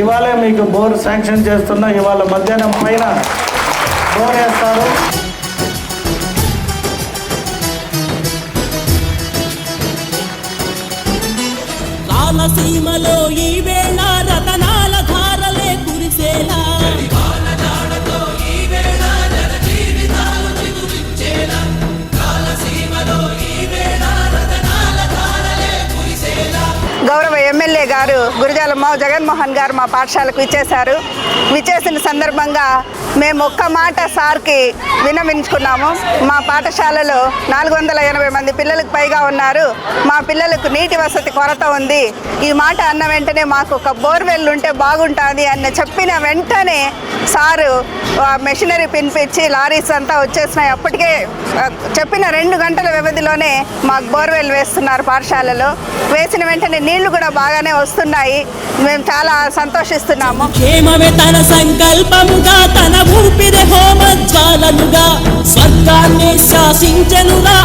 ఇవాళ మీకు bore sanction చేస్తున్నా ఇవాళ మధ్యాహ్నం పైన బోర్ వేస్తారు. సీమలో ఈ ఎమ్మెల్యే గారు గురజాల మా జగన్మోహన్ గారు మా పాఠశాలకు ఇచ్చేశారు విచ్చేసిన సందర్భంగా మేము ఒక్క మాట సార్కి విన్నవించుకున్నాము. మా పాఠశాలలో నాలుగు వందల ఎనభై మంది పిల్లలకు పైగా ఉన్నారు. మా పిల్లలకు నీటి వసతి కొరత ఉంది. ఈ మాట అన్న వెంటనే మాకు ఒక బోర్వెల్ ఉంటే బాగుంటుంది అని చెప్పిన వెంటనే సారు మెషినరీ పిలిపించి లారీస్ అంతా వచ్చేసినాయి. అప్పటికే చెప్పిన రెండు గంటల వ్యవధిలోనే మాకు బోర్వెల్ వేస్తున్నారు పాఠశాలలో. వేసిన వెంటనే నీళ్ళు కూడా బాగానే వస్తున్నాయి. మేము చాలా సంతోషిస్తున్నాము. క్షేమమే తన సంకల్పముగా తన ఊపిరి హోమజ్వాలనుగా స్వర్గాన్ని శాసించనుగా